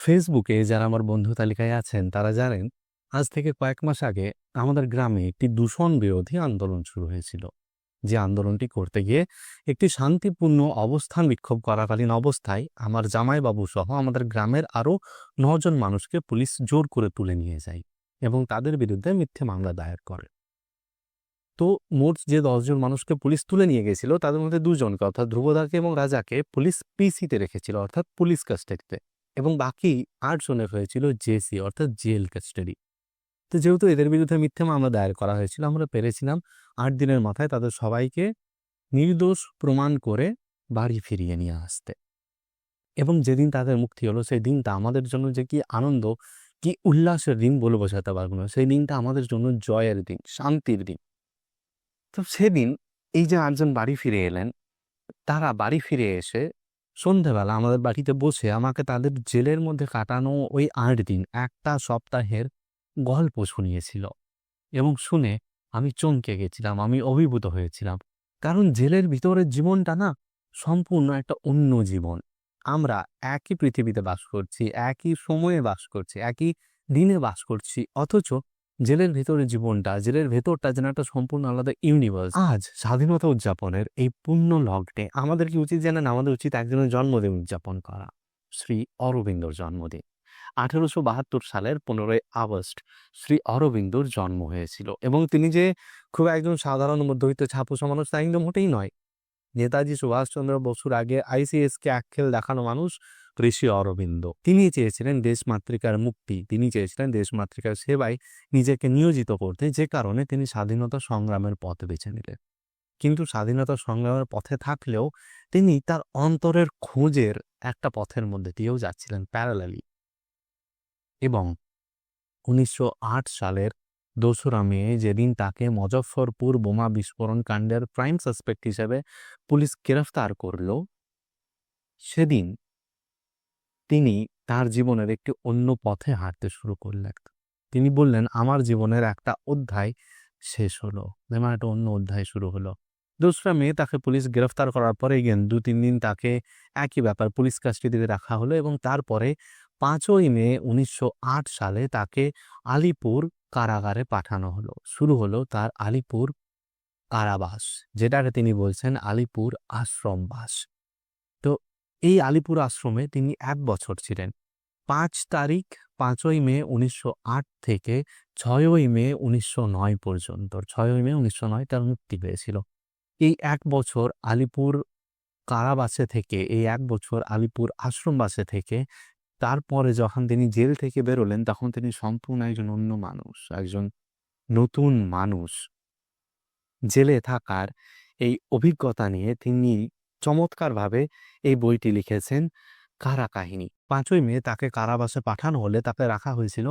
ফেসবুকে যারা আমার বন্ধু তালিকায় আছেন, তারা জানেন, আজ থেকে কয়েক মাস আগে আমাদের গ্রামে একটি দূষণ বিরোধী আন্দোলন শুরু হয়েছিল। যে আন্দোলনটি করতে গিয়ে একটি শান্তিপূর্ণ অবস্থান বিক্ষোভ করাকালীন অবস্থায় আমার জামাইবাবু সহ আমাদের গ্রামের আরও নজন মানুষকে পুলিশ জোর করে তুলে নিয়ে যায় এবং তাদের বিরুদ্ধে মিথ্যে মামলা দায়ের করে। তো মোট যে দশজন মানুষকে পুলিশ তুলে নিয়ে গেছিল, তাদের মধ্যে দুজনকে, অর্থাৎ ধ্রুবদাকে এবং রাজাকে পুলিশ পিসিতে রেখেছিল, অর্থাৎ পুলিশ কাস্টাডিতে এবং বাকি আট আটজনের হয়েছিল জেসি, অর্থাৎ জেল কাস্টাডি। তো যেহেতু এদের বিরুদ্ধে মিথ্যে মামলা দায়ের করা হয়েছিল, আমরা পেরেছিলাম আট দিনের মাথায় তাদের সবাইকে নির্দোষ প্রমাণ করে বাড়ি ফিরিয়ে নিয়ে আসতে। এবং যেদিন তাদের মুক্তি হলো, সেই দিনটা আমাদের জন্য যে কি আনন্দ, কি উল্লাসের দিন বলে বোঝাতে পারব না। সেই দিনটা আমাদের জন্য জয়ের দিন, শান্তির দিন। তো সেদিন এই যে আটজন বাড়ি ফিরে এলেন, তারা বাড়ি ফিরে এসে সন্ধেবেলা আমাদের বাড়িতে বসে আমাকে তাদের জেলের মধ্যে কাটানো ওই আট দিন, একটা সপ্তাহের গল্প শুনিয়েছিল। এবং শুনে আমি চমকে গেছিলাম, আমি অভিভূত হয়েছিলাম। কারণ জেলের ভিতরের জীবনটা না সম্পূর্ণ একটা অন্য জীবন। আমরা একই পৃথিবীতে বাস করছি, একই সময়ে বাস করছি, একই দিনে বাস করছি, অথচ জেলের ভেতরের জীবনটা, জেলের ভেতরটা যেন একটা সম্পূর্ণ আলাদা ইউনিভার্স আজ স্বাধীনতা উদযাপনের এই পূর্ণ লগ্নে আমাদের কি উচিত জানেন? আমাদের উচিত একজনের জন্মদিন উদযাপন করা। শ্রী অরবিন্দর জন্মদিন। আঠেরোশো বাহাত্তর সালের পনেরোই আগস্ট শ্রী অরবিন্দর জন্ম হয়েছিল এবং তিনি যে খুব একজন সাধারণ মধ্যবিত্ত ছাপুষা মানুষ তা কিন্তু মোটেই নয়। নেতাজি সুভাষচন্দ্র বসুর আগে আইসিএসকে আক্ষেল দেখানো মানুষ ঋষি অরবিন্দ। তিনি চেয়েছিলেন দেশমাতৃকার মুক্তি তিনি চেয়েছিলেন দেশমাতৃকার সেবায় নিজেকে নিয়োজিত করতে, যে কারণে তিনি স্বাধীনতা সংগ্রামের পথ বেছে নিলেন। কিন্তু স্বাধীনতা সংগ্রামের পথে থাকলেও তিনি তার অন্তরের খোঁজের একটা পথের মধ্যে দিয়েও যাচ্ছিলেন প্যারালালি এবং উনিশশো আট সালের দোসরা মে যেদিন তাকে মজফ্ফরপুর বোমা বিস্ফোরণ কাণ্ডের প্রাইম সাসপেক্ট হিসেবে পুলিশ গ্রেফতার করল, সেদিন তিনি তার জীবনের একটি অন্য পথে হাঁটতে শুরু করলেন। তিনি বললেন, আমার জীবনের একটা অধ্যায় শেষ হলো। যেমন একটা অন্য অধ্যায় শুরু হলো। দোসরা মেয়ে তাকে পুলিশ গ্রেফতার করার পরে গেন দু তিন দিন তাকে একই ব্যাপার পুলিশ কাস্টডিতে রাখা হলো এবং তারপরে পাঁচই মে উনিশশো আট সালে তাকে আলিপুর কারাগারে পাঠানো হলো। শুরু হলো তার আলিপুর কারাবাস, যেটাকে তিনি বলছেন আলিপুর আশ্রমবাস। এই আলিপুর আশ্রমে তিনি এক বছর ছিলেন। পাঁচ তারিখ পাঁচই মে উনিশশো আট থেকে ছয়ই মে উনিশশো নয় পর্যন্ত। ছয়ই মে উনিশশো নয় তার মুক্তি পেয়েছিল। এই এক বছর আলিপুর কারাবাসে থেকে, এই এক বছর আলিপুর আশ্রমবাসে থেকে, তারপরে যখন তিনি জেল থেকে বেরোলেন, তখন তিনি সম্পূর্ণ একজন অন্য মানুষ, একজন নতুন মানুষ। জেলে থাকার এই অভিজ্ঞতা নিয়ে তিনি চমৎকারভাবে এই বইটি লিখেছেন কারা কাহিনী। পাঁচই মে তাকে কারাবাসে পাঠানো হলে তাকে রাখা হয়েছিল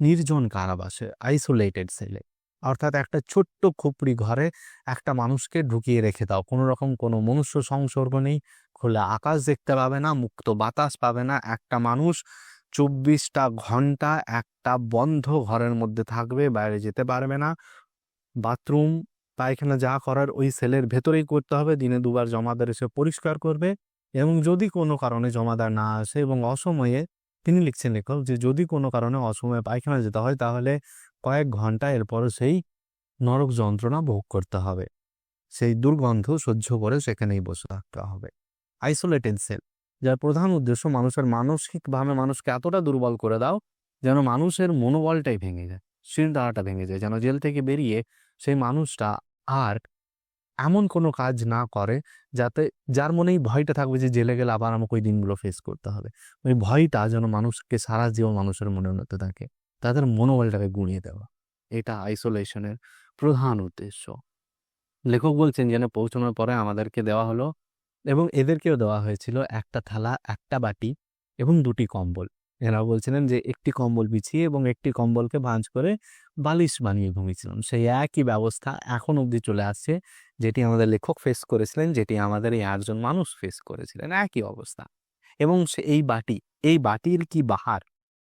নির্জন কারাবাসে আইসোলেটেড সেলে অর্থাৎ একটা ছোট্ট খুপড়ি ঘরে একটা মানুষকে ঢুকিয়ে রেখে দাও। কোনো রকম কোনো মনুষ্য সংসর্গ নেই। খোলা আকাশ দেখতে পাবে না, মুক্ত বাতাস পাবে না। একটা মানুষ চব্বিশটা ঘণ্টা একটা বন্ধ ঘরের মধ্যে থাকবে, বাইরে যেতে পারবে না। বাথরুম পায়খানা যা করার ওই সেলের ভেতরেই করতে হবে। দিনে দুবার জমাদার এসে পরিষ্কার করবে এবং যদি কোনো কারণে জমাদার না আসে এবং অসময়ে, তিনি লিখছেন লেখক, যে যদি কোনো কারণে অসময়ে পায়খানা যেতে হয়, তাহলে কয়েক ঘণ্টা এরপরও সেই নরক যন্ত্রণা ভোগ করতে হবে। সেই দুর্গন্ধ সহ্য করে সেখানেই বসে থাকতে হবে। আইসোলেটেড সেল যার প্রধান উদ্দেশ্য মানুষের মানসিকভাবে মানুষকে এতটা দুর্বল করে দাও, যেন মানুষের মনোবলটাই ভেঙে যায় শিরদাঁড়াটা ভেঙে যায়, যেন জেল থেকে বেরিয়ে সেই মানুষটা আর এমন কোনো কাজ না করে যাতে যার মনেই ভয়টা থাকবে যে জেলে গেলে আবার আমাকে ওই দিনগুলো ফেস করতে হবে। ওই ভয়টা যেন মানুষকে, সারা জীবন মানুষের মনে হতে থাকে, তাদের মনোবলটাকে গুঁড়িয়ে দেওয়া। এটা আইসোলেশনের প্রধান উদ্দেশ্য। লেখক বলছেন যেন পৌঁছানোর পরে আমাদেরকে দেওয়া হলো এবং এদেরকেও দেওয়া হয়েছিল একটা থালা, একটা বাটি এবং দুটি কম্বল। এরা বলছিলেন যে, একটি কম্বল বিছিয়ে এবং একটি কম্বলকে ভাঁজ করে বালিশ বানিয়ে ঘুমিয়েছিলাম। সেই একই ব্যবস্থা এখন অবধি চলে আসছে, যেটি আমাদের লেখক ফেস করেছিলেন, যেটি আমাদের এই আটজন মানুষ ফেস করেছিলেন। একই অবস্থা। এবং সে, এই বাটি, এই বাটির কি বাহার?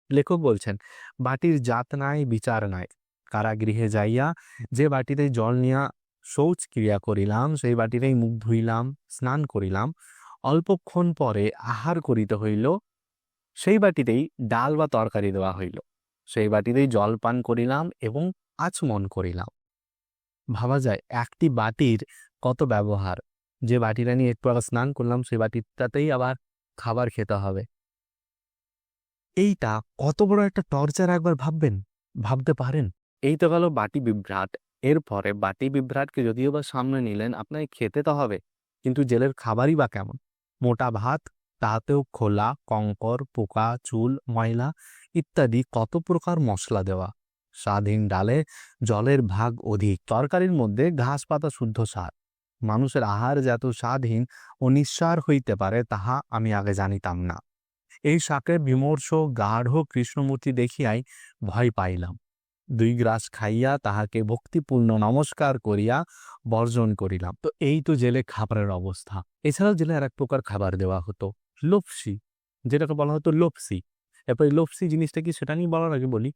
লেখক বলছেন, বাটির জাত নাই, বিচার নাই। কারাগৃহে যাইয়া যে বাটিতে জল নিয়া শৌচ ক্রিয়া করিলাম, সেই বাটিতেই মুখ ধুইলাম, স্নান করিলাম। অল্পক্ষণ পরে আহার করিতে হইল সেই বাটিতেই ডাল বা তরকারি দেওয়া হইল। সেই বাটিতেই জল পান করিলাম এবং আচমন করিলাম। ভাবা যায়, একটি বাটির কত ব্যবহার। যে বাটিটা নিয়ে একটু আগে স্নান করলাম, সেই বাটিটাতেই আবার খাবার খেতে হবে। এইটা কত বড় একটা টর্চার একবার ভাববেন? ভাবতে পারেন? এই তো গেল বাটি বিভ্রাট। এরপরে বাটি বিভ্রাটকে যদিও বা সামনে নিলেন, আপনাকে খেতে তো হবে। কিন্তু জেলের খাবারই বা কেমন? মোটা ভাত তাতেও খোলা, কঙ্কর, পোকা, চুল, ময়লা ইত্যাদি কত প্রকার মশলা দেওয়া? স্বাধীন ডালে জলের ভাগ অধিক, তরকারির মধ্যে ঘাস পাতা শুদ্ধ সার মানুষের আহার যত স্বাধীন ও নিঃসার হইতে পারে, তাহা আমি আগে জানিতাম না। এই শাকের বিমর্ষ, গাঢ় কৃষ্ণমূর্তি দেখিয়াই ভয় পাইলাম। দুই গ্রাস খাইয়া তাহাকে ভক্তিপূর্ণ নমস্কার করিয়া বর্জন করিলাম। তো এই তো জেলে খাবারের অবস্থা। এছাড়াও জেলে আর এক প্রকার খাবার দেওয়া হতো। লপসি, যেটাকে বলা হতো লপসি। এরপর লপসি জিনিসটা কি সেটা নিয়ে বলার আগে বলি,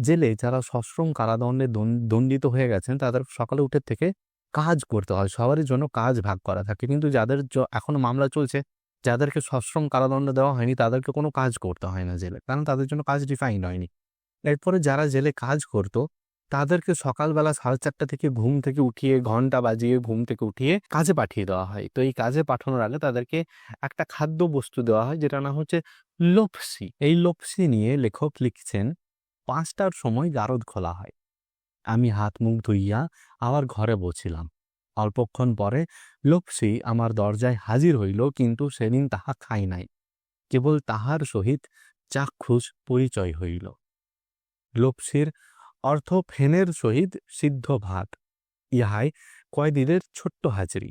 জেলে যারা সশ্রম কারাদণ্ডে দণ্ডিত হয়ে গেছেন, তাদের সকালে উঠে থেকে কাজ করতে হয়, সবারই জন্য কাজ ভাগ করা থাকে। কিন্তু যাদের জ- এখনও মামলা চলছে, যাদেরকে সশ্রম কারাদণ্ড দেওয়া হয়নি, তাদেরকে কোনো কাজ করতে হয় না জেলে, কারণ তাদের জন্য কাজ ডিফাইন হয়নি। এরপরে যারা জেলে কাজ করতো তাদেরকে সকালবেলা সাড়ে চারটা থেকে ঘুম থেকে উঠিয়ে, ঘণ্টা বাজিয়ে ঘুম থেকে উঠিয়ে কাজে পাঠিয়ে দেওয়া হয়। তো এই কাজে পাঠানোর আগে তাদেরকে একটা খাদ্য বস্তু দেওয়া হয় যেটা না হচ্ছে লপসি। এই লপসি নিয়ে লেখক লিখছেন, পাঁচটার সময় গারদ খোলা হয়। আমি হাত মুখ ধুইয়া আবার ঘরে বসিলাম। অল্পক্ষণ পরে লপসি আমার দরজায় হাজির হইল, কিন্তু সেদিন তাহা খাই নাই। কেবল তাহার সহিত চাক্ষুষ পরিচয় হইল। লপসির অর্থ ফেনের সহিত সিদ্ধ ভাত। ইহাই কয়দিনের ছোট্ট হাজিরি।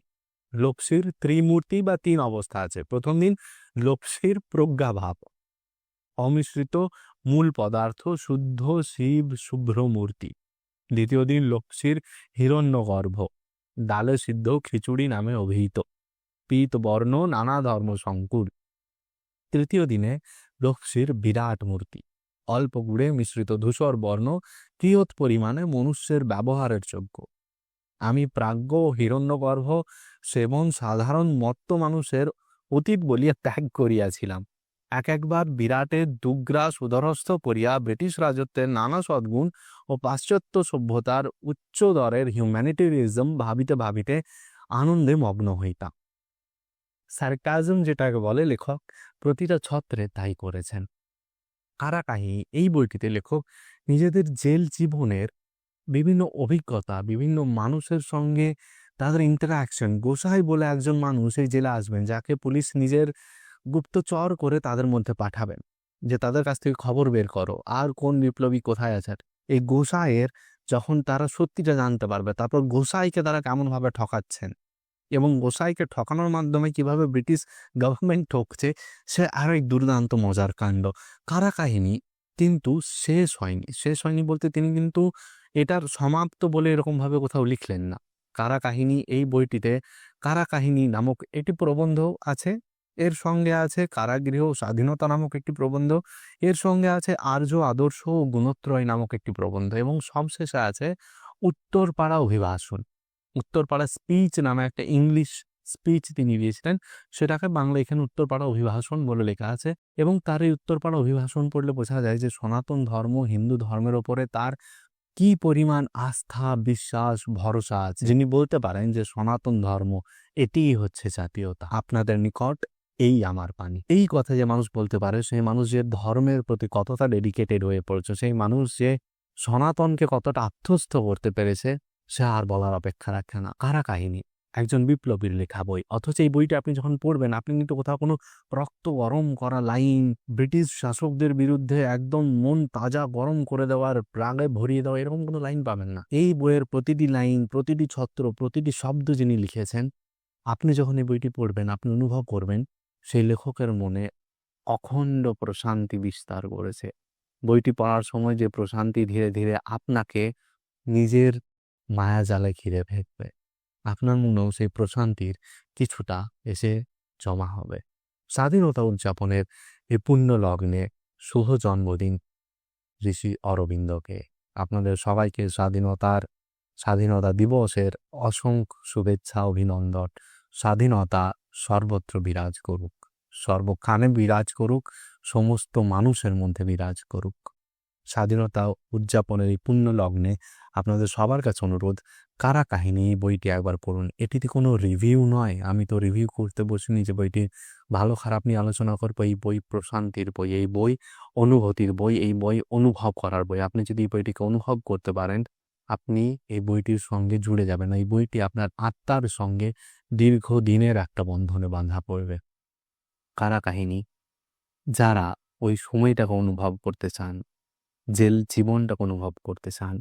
লপসির ত্রিমূর্তি বা তিন অবস্থা আছে। প্রথম দিন লপসির প্রজ্ঞাভাব। অমিশ্রিত মূল পদার্থ শুদ্ধ শিব শুভ্র মূর্তি দ্বিতীয় দিন লক্ষ্মীর হিরণ্যগর্ভ। ডালে সিদ্ধ খিচুড়ি নামে অভিহিত। পীত, বর্ণ, নানা ধর্ম সংকুর তৃতীয় দিনে লক্ষ্মীর বিরাট মূর্তি। অল্প গুড়ে মিশ্রিত ধূসর বর্ণ কিয়ৎ পরিমাণে মনুষ্যের ব্যবহারের যোগ্য। আমি প্রাজ্ঞ ও হিরণ্যগর্ভ সেবন সাধারণ মত্ত মানুষের অতীত বলিয়া ত্যাগ করিয়াছিলাম। এক একবার বিরাটের দুগ্রাস উদরস্থ করিয়া ব্রিটিশ রাজত্বের নানা সদ্গুণ ও পাশ্চাত্য সভ্যতার উচ্চ দরের হিউম্যানিটেরিজম ভাবিতে ভাবিতে আনন্দে মগ্ন হইতাম। সার্কাজম যেটাকে বলে লেখক, প্রতিটা ছত্রে তাই করেছেন। কারাকাহি এই বইটিতে লেখক নিজেদের জেল জীবনের বিভিন্ন অভিজ্ঞতা, বিভিন্ন মানুষের সঙ্গে তাদের ইন্টারাকশন গোসাই বলে একজন মানুষ এই জেলে আসবেন যাকে পুলিশ নিজের গুপ্তচর করে তাদের মধ্যে পাঠাবেন। যে তাদের কাছ থেকে খবর বের করো, আর কোন বিপ্লবী কোথায় আছে? এই গোসাইয়ের যখন তারা সত্যিটা জানতে পারবে, তারপর গোসাইকে তারা কেমনভাবে ঠকাচ্ছেন? এবং গোসাইকে ঠকানোর মাধ্যমে কীভাবে ব্রিটিশ গভর্নমেন্ট ঠকছে, সে আর এক দুর্দান্ত মজার কাণ্ড। কারা কাহিনী কিন্তু শেষ হয়নি। শেষ হয়নি বলতে তিনি কিন্তু এটার সমাপ্ত বলে এরকমভাবে কোথাও লিখলেন না। কারা কাহিনী এই বইটিতে কারা কাহিনী নামক একটি প্রবন্ধ আছে, এর সঙ্গে আছে কারাগৃহ স্বাধীনতা নামক একটি প্রবন্ধ, এর সঙ্গে আছে আর্য আদর্শ ও গুণত্রয় নামক একটি প্রবন্ধ এবং সবশেষে আছে উত্তরপাড়া অভিভাষণ উত্তরপাড়া স্পিচ নামে একটা ইংলিশ স্পিচ তিনি দিয়েছিলেন। সেটাকে বাংলা এখানে উত্তরপাড়া অভিভাষণ বলে লেখা আছে এবং তার এই উত্তরপাড়া অভিভাষণ পড়লে বোঝা যায় যে সনাতন ধর্ম, হিন্দু ধর্মের ওপরে তার কি পরিমাণ আস্থা, বিশ্বাস, ভরসা আছে। যিনি বলতে পারেন যে সনাতন ধর্ম এটিই হচ্ছে জাতীয়তা। আপনাদের নিকট এই আমার পানি এই কথা যে মানুষ বলতে পারে, সেই মানুষ যে ধর্মের প্রতি কতটা ডেডিকেটেড হয়ে পড়ছে, সেই মানুষ যে সনাতনকে কতটা আত্মস্থ করতে পেরেছে সে আর বলার অপেক্ষা রাখে না। কারা কাহিনী? একজন বিপ্লবীর লেখা বই। অথচ এই বইটা আপনি যখন পড়বেন, আপনি কিন্তু কোথাও কোনো রক্ত গরম করা লাইন, ব্রিটিশ শাসকদের বিরুদ্ধে একদম মন তাজা গরম করে দেওয়ার প্রাগে ভরিয়ে দেওয়া এরকম কোনো লাইন পাবেন না। এই বইয়ের প্রতিটি লাইন, প্রতিটি ছত্র, প্রতিটি শব্দ যিনি লিখেছেন, আপনি যখন এই বইটি পড়বেন, আপনি অনুভব করবেন, সেই লেখকের মনে অখণ্ড প্রশান্তি বিস্তার করেছে। বইটি পড়ার সময় যে প্রশান্তি ধীরে ধীরে আপনাকে নিজের মায়াজালে ঘিরে ফেলবে আপনার মনেও সেই প্রশান্তির কিছুটা এসে জমা হবে। স্বাধীনতা উদযাপনের এই পুণ্য লগ্নে শুভ জন্মদিন, ঋষি অরবিন্দকে। আপনাদের সবাইকে স্বাধীনতার, স্বাধীনতা দিবসের অসংখ্য শুভেচ্ছা, অভিনন্দন। স্বাধীনতা সর্বত্র বিরাজ করুক। সর্বক্ষানে বিরাজ করুক, সমস্ত মানুষের মধ্যে বিরাজ করুক। স্বাধীনতা উদযাপনের এই পুণ্য লগ্নে আপনাদের সবার কাছে অনুরোধ, কারা কাহিনী এই বইটি একবার পড়ুন? এটিতে কোনো রিভিউ নয়। আমি তো রিভিউ করতে বসিনি যে বইটি ভালো, খারাপ নিয়ে আলোচনা করব। এই বই প্রশান্তির বই, এই বই অনুভূতির বই, এই বই অনুভব করার বই। আপনি যদি এই বইটিকে অনুভব করতে পারেন, আপনি এই বইটির সঙ্গে জুড়ে যাবেন এই বইটি আপনার আত্মার সঙ্গে দীর্ঘদিনের একটা বন্ধনে বাঁধা পড়বে। কারা কাহিনী? যারা ওই সময়টাকে অনুভব করতে চান জেল জীবনটাকে অনুভব করতে চান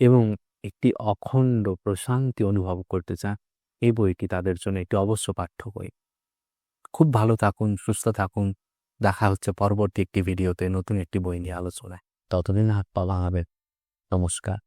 এবং একটি অখণ্ড প্রশান্তি অনুভব করতে চান, এই বইটি তাদের জন্য একটি অবশ্য পাঠ্য বই। খুব ভালো থাকুন, সুস্থ থাকুন। দেখা হচ্ছে পরবর্তী একটি ভিডিওতে নতুন একটি বই নিয়ে আলোচনায়। ততদিন হাত পাওয়া হবে। নমস্কার।